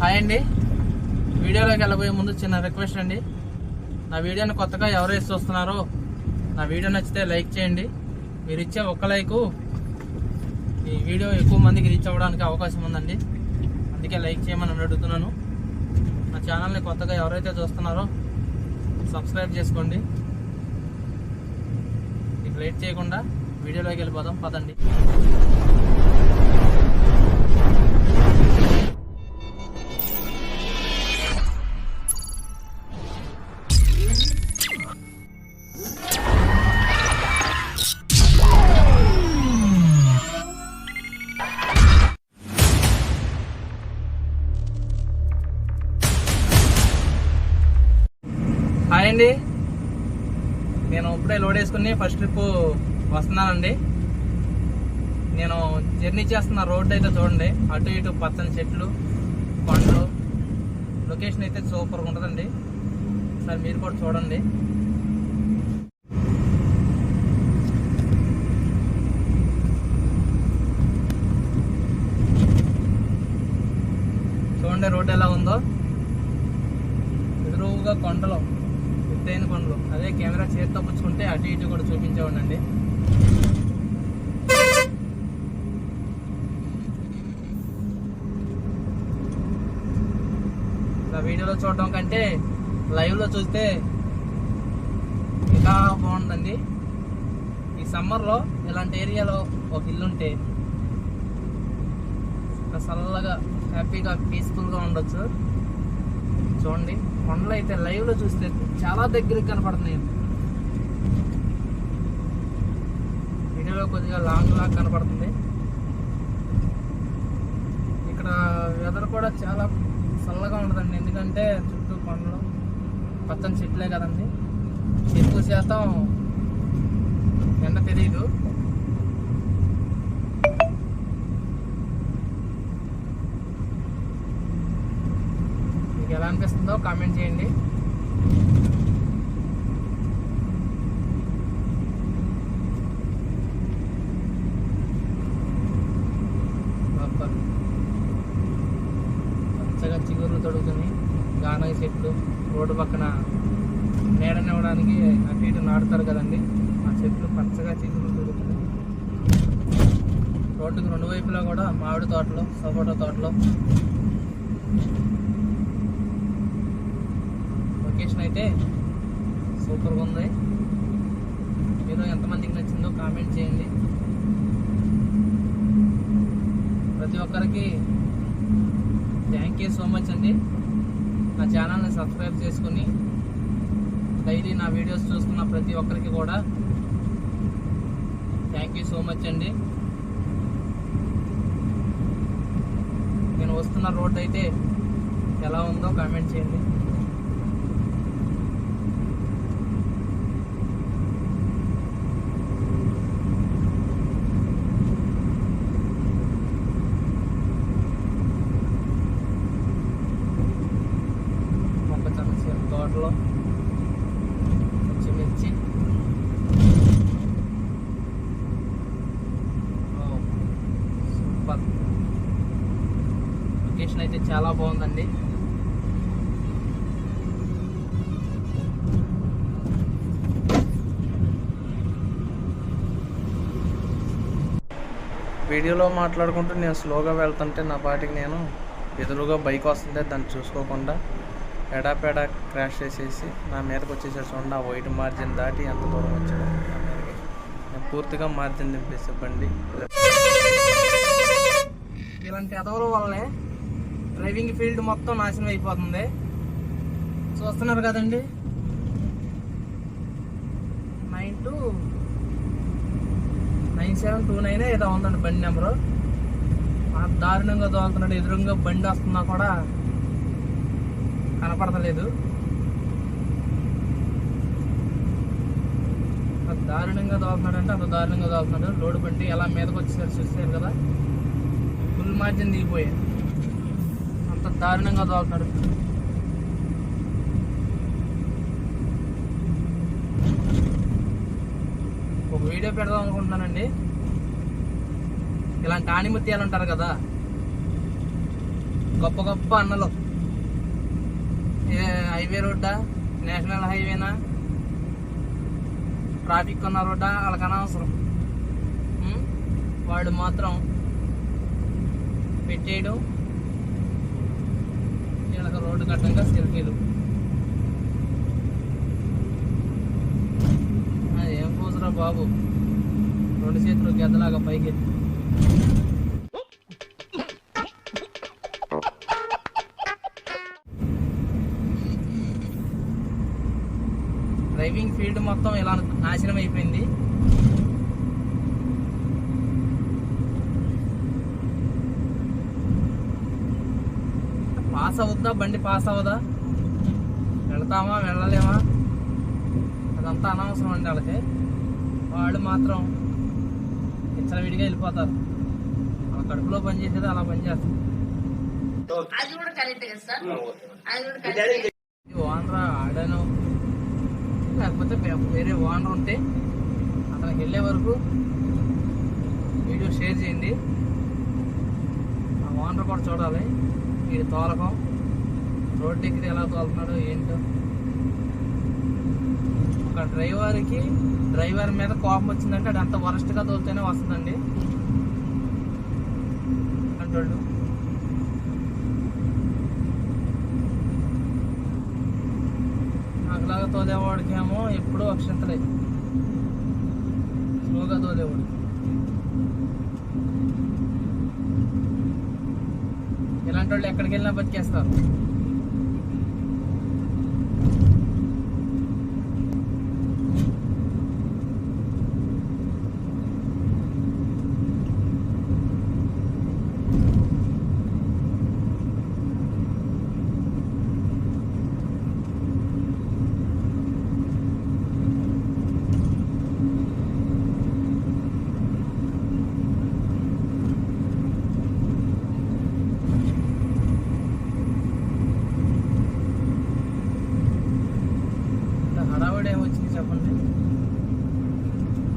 Hi అండి. వీడియోలోకి వెళ్ళబోయే ముందు చిన్న రిక్వెస్ట్ అండి. నా వీడియోని కొత్తగా ఎవరైతే చూస్తున్నారో నా వీడియో నచ్చితే లైక్ చేయండి. మీరు ఇచ్చే ఒక్క లైకు ఈ వీడియో ఎక్కువ మందికి రీచ్ అవ్వడానికి అవకాశం ఉందండి. అందుకే లైక్ చేయమని అడుగుతున్నాను. నా ఛానల్ని కొత్తగా ఎవరైతే చూస్తున్నారో సబ్స్క్రైబ్ చేసుకోండి. ఇక లేట్ చేయకుండా వీడియోలోకి వెళ్ళిపోదాం పదండి. ఫస్ట్ ట్రిప్ వస్తున్నానండి. నేను జర్నీ చేస్తున్న రోడ్డు అయితే చూడండి. అటు ఇటు పచ్చని చెట్లు కొండలు. లొకేషన్ అయితే సూపర్గా ఉంటుందండి. సార్ మీరు కూడా చూడండి రోడ్ ఎలా ఉందో ఎదురుగా కొండలు ఎత్తైన కొండలు అదే కెమెరా చేతితో పుచ్చుకుంటే అటు ఇటు కూడా చూపించేవాడండి. ఇలా వీడియోలో చూడడం కంటే లైవ్లో చూస్తే ఇంకా బాగుందండి. ఈ సమ్మర్లో ఇలాంటి ఏరియాలో ఒక ఇల్లు ఉంటే చల్లగా హ్యాపీగా పీస్ఫుల్గా ఉండొచ్చు. చూడండి కొండలు అయితే లైవ్లో చూస్తే చాలా దగ్గరికి కనపడుతున్నాయి వీడియోలో కొద్దిగా లాంగ్ లాగ్ కనపడుతుంది ఇక్కడ వెదర్ కూడా చాలా చల్లగా ఉండదండి ఎందుకంటే చుట్టూ కొండలు పచ్చని చెట్లే కదండి. ఎక్కువ శాతం ఎండ తెలియదు మీకు ఎలా అనిపిస్తుందో కామెంట్ చేయండి. సపోటా లొకేషన్ అయితే సూపర్గా ఉంది. మీరు ఎంతమందికి నచ్చిందో కామెంట్ చేయండి. ప్రతి ఒక్కరికి థ్యాంక్ యూ సో మచ్ అండి. నా ఛానల్ని సబ్స్క్రైబ్ చేసుకుని డైలీ నా వీడియోస్ చూస్తున్న ప్రతి ఒక్కరికి కూడా థ్యాంక్ యూ సో మచ్ అండి నేను వస్తున్న రోడ్ అయితే ఎలా ఉందో కామెంట్ చేయండి. లొకేషన్ అయితే చాలా బాగుందండి. వీడియోలో మాట్లాడుకుంటూ నేను స్లోగా వెళ్తుంటే నా పాటికి నేను ఎదురుగా బైక్ వస్తుంటే దాన్ని చూసుకోకుండా ఎడాపెడా క్రాష్ చేసేసి నా మీదకి వచ్చేసేసి చూడండి ఆ వైట్ మార్జిన్ దాటి ఎంత దూరం వచ్చాడు. నా మీదకి నేను పూర్తిగా మార్జిన్ దింపేసి బండి. ఇలాంటి ఎదవల వల్లనే డ్రైవింగ్ ఫీల్డ్ మొత్తం నాశనం అయిపోతుంది. చూస్తున్నారు కదండి. Nine two nine seven two nine ఏదో ఉందండి బండి నెంబరు. దారుణంగా దోలుతున్నాడు ఎదురుగా బండి వస్తున్నా కూడా కనపడతలేదు. దారుణంగా దోలుతున్నాడు అంటే అంత దారుణంగా దోలుతున్నాడు లోడ్ బండి ఎలా మీదకి వచ్చేసారు చూసారు కదా. ఫుల్ మార్జిన్ దిగిపోయాయి. అంత దారుణంగా దోలుతున్నాడు ఒక వీడియో పెడదాం అనుకుంటున్నానండి. ఇలాంటి ఆణిమత్యాలు ఉంటారు కదా. గొప్ప గొప్ప అన్నలు. హైవే రోడ్డా నేషనల్ హైవేనా? ట్రాఫిక్ ఉన్న రోడ్డా వాళ్ళకి అనవసరం వాళ్ళు వాడు మాత్రం పెట్టేయడం వీళ్ళకి రోడ్డు కట్టంగా సెల్ఫీలు. ఏం పోసరా బాబు? రెండు చేతులు గెద్దలాగా పైకి డ్రైవింగ్ ఫీల్డ్ మొత్తం ఇలా నాశనం అయిపోయింది. పాస్ అవుద్దా బండి పాస్ అవుదా వెళ్తామా? వెళ్ళలేమా? అదంతా అనవసరం అండి వాళ్ళకి. వాళ్ళు మాత్రం విడిగా వెళ్ళిపోతారు. వాళ్ళ కడుపులో పని చేసేది అలా పని చేస్తారు. అది కూడా కరెక్ట్ కదా సార్? అది కూడా కరెక్ట్. ఈ ఓనర్ ఆడాను. లేకపోతే వేరే ఓనర్ ఉంటే అతనికి వెళ్ళే వరకు వీడియో షేర్ చేయండి. ఆ ఓనర్ కూడా చూడాలి. వీడి తోలకం. రోడ్ దగ్గర ఎలా తోలుతున్నాడో ఏంటో. ఒక డ్రైవర్కి డ్రైవర్ మీద కోపం వచ్చిందంటే అది అంత వరస్ట్గా తోలితేనే వస్తుందండి. కంట్రోల్ నాకులాగా తోలేవాడికి ఏమో ఎప్పుడూ అక్షంతలే స్లోగా తోదేవాడు ఇలాంటి వాళ్ళు ఎక్కడికి వెళ్ళినా బతికేస్తారు.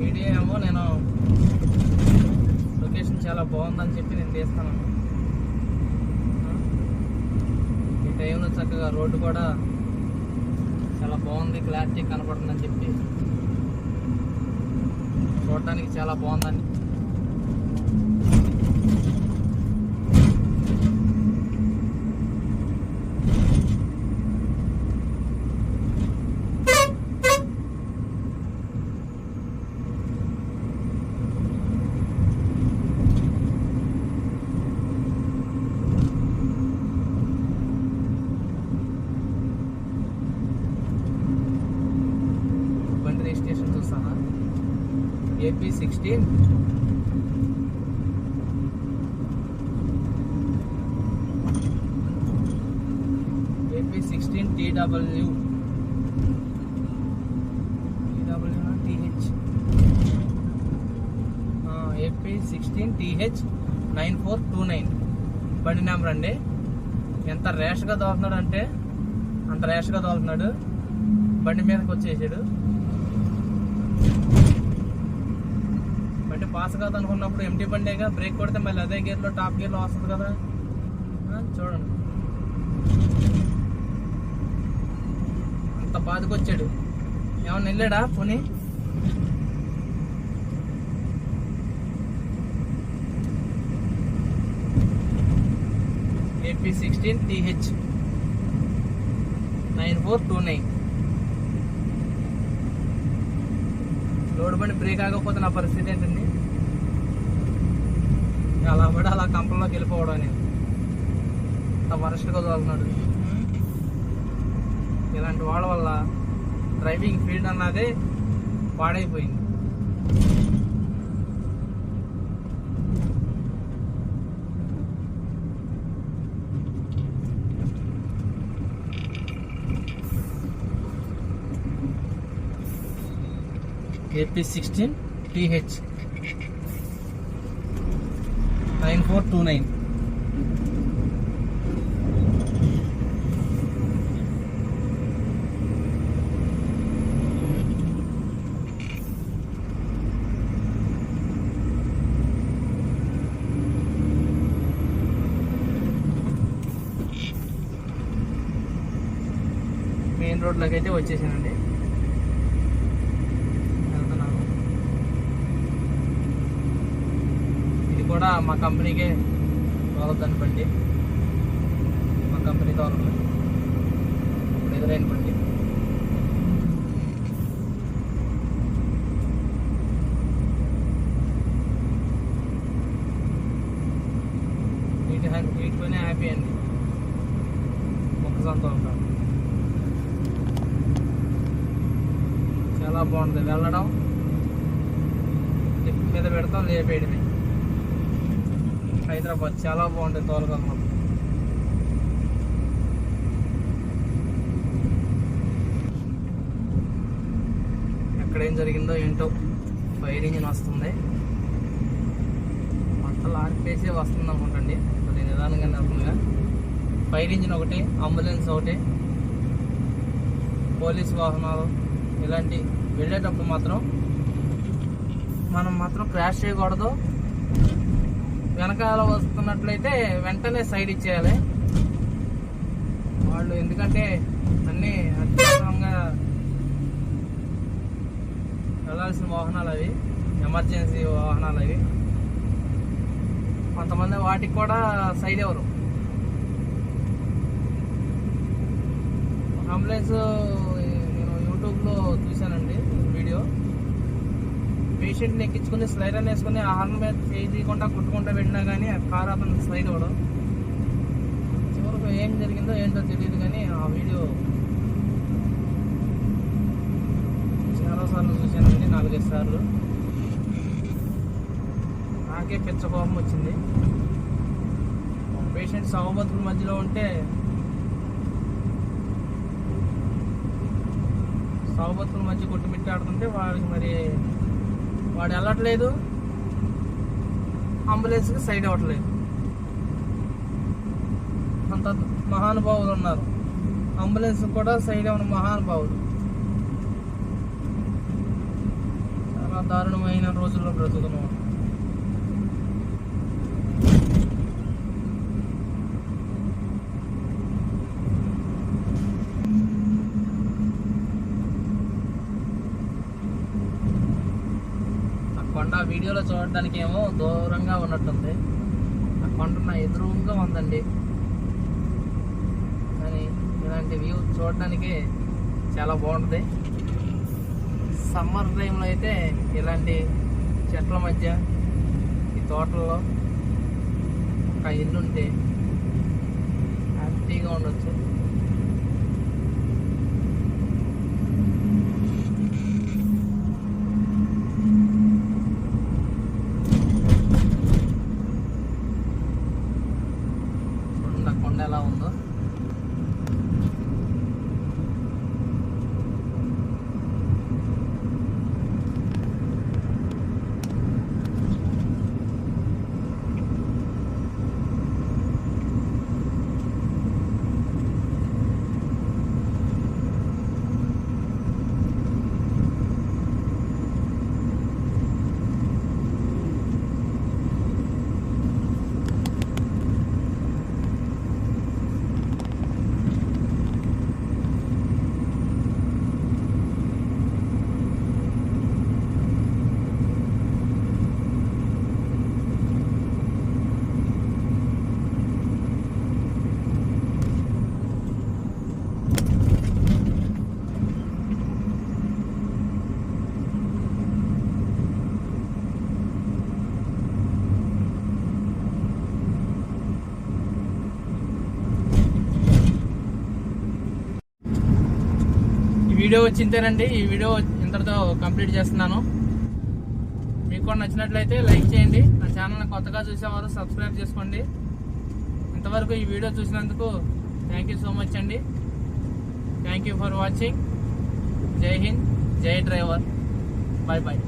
వీడియో ఏమో నేను లొకేషన్ చాలా బాగుందని చెప్పి నేను తీస్తాను. ఈ టైంలో చక్కగా రోడ్డు కూడా చాలా బాగుంది క్లారిటీ కనపడుతుందని చెప్పి. చూడడానికి చాలా బాగుందని 14. AP sixteen TH9429 AP sixteen nine four two nine బండి నెంబర్ అండి. ఎంత ర్యాష్గా దోతున్నాడు అంటే అంత ర్యాష్గా దోతున్నాడు బండి మీదకి వచ్చేసాడు. పాస్ కాదు అనుకున్నప్పుడు ఎంటీ బండేగా బ్రేక్ కొడితే మళ్ళీ అదే గేర్లో టాప్ గేర్లో వస్తుంది కదా. చూడండి. అంత బాధకు వచ్చాడు. ఏమన్నా వెళ్ళాడా పోనీ? AP sixteen TH nine four two nine load బండి బ్రేక్ ఆగకపోతే నా పరిస్థితి ఏంటండి? అలా పడి అలా కంపంలోకి వెళ్ళిపోవడం అనేది. ఆ వరస్ట్గా తోలుతున్నాడు ఇలాంటి వాళ్ళ వల్ల డ్రైవింగ్ ఫీల్డ్ అన్నదే పాడైపోయింది. AP sixteen TH four two nine. Main రోడ్లోకి అయితే వచ్చేసాను. కూడా మా కంపెనీకే తోలద్దని బండి మా కంపెనీ తోలదు ఇప్పుడు ఎదురైన బండి వీటి వీటితోనే హ్యాపీ అండి. మొక్క సంతోషం చాలా బాగుంటుంది వెళ్ళడం లిఫ్ట్ మీద పెడతాం లేపేయడమే. హైదరాబాద్ చాలా బాగుంటుంది తోలగలం ఎక్కడ ఏం జరిగిందో ఏంటో ఫైర్ ఇంజిన్ వస్తుంది. మంటలు ఆర్పేసి వస్తుంది అనుకుంటండి కొద్దిగా నిదానంగా వెళ్తుందిగా ఫైర్ ఇంజిన్ ఒకటి అంబులెన్స్ ఒకటి. పోలీస్ వాహనాలు ఇలాంటి వెళ్ళేటప్పుడు మాత్రం మనం మాత్రం క్రాష్ చేయకూడదు. వెనకాల వస్తున్నట్లయితే వెంటనే సైడ్ ఇచ్చేయాలి. వాళ్ళు ఎందుకంటే అన్నీ అత్యవసరంగా వెళ్ళాల్సిన వాహనాలు అవి ఎమర్జెన్సీ వాహనాలు అవి. కొంతమంది వాటికి కూడా సైడ్ ఎవరు అంబులెన్స్ నేను యూట్యూబ్లో చూశానండి వీడియో. పేషెంట్ని ఎక్కించుకుని స్లైడర్ వేసుకుని హార్న్ మీద చేయకుండా తీయకుండా వెళ్ళినా కానీ ఆ కారు అతను స్లైడ్ అవడం చివరకు ఏం జరిగిందో ఏంటో తెలియదు కానీ ఆ వీడియో చాలాసార్లు చూశానండి నాలుగైదు సార్లు. నాకే పిచ్చ కోపం వచ్చింది. పేషెంట్ సహబతుల మధ్యలో ఉంటే సహబతుల మధ్య కొట్టుమిట్టాడుతుంటే వాడికి మరి వాడు వెళ్ళట్లేదు. అంబులెన్స్కి సైడ్ అవ్వట్లేదు. అంత మహానుభావులు ఉన్నారు. అంబులెన్స్ కూడా సైడ్ అవ్వని మహానుభావులు. చాలా దారుణమైన రోజుల్లో బ్రతుకున్నాం ఆ వీడియోలో చూడడానికి ఏమో దూరంగా ఉన్నట్టుంది. ఆ కొండ నా ఎదురుగా ఉందండి. కానీ ఇలాంటి వ్యూ చూడడానికి చాలా బాగుంటుంది. సమ్మర్ టైంలో అయితే ఇలాంటి చెట్ల మధ్య ఈ తోటల్లో ఒక ఇల్లు ఉంటే హ్యాపీగా ఉండొచ్చు చూడండి ఆ కొండ ఎలా ఉందో ఈ వీడియో వచ్చింతేనండి. ఈ వీడియో ఇంతటితో కంప్లీట్ చేస్తున్నాను. మీకు కూడా నచ్చినట్లయితే లైక్ చేయండి. నా ఛానల్ని కొత్తగా చూసేవారు సబ్స్క్రైబ్ చేసుకోండి. ఇంతవరకు ఈ వీడియో చూసినందుకు థ్యాంక్ యూ సో మచ్ అండి. థ్యాంక్ యూ ఫర్ వాచింగ్ జై హింద్ జై డ్రైవర్ బాయ్ బాయ్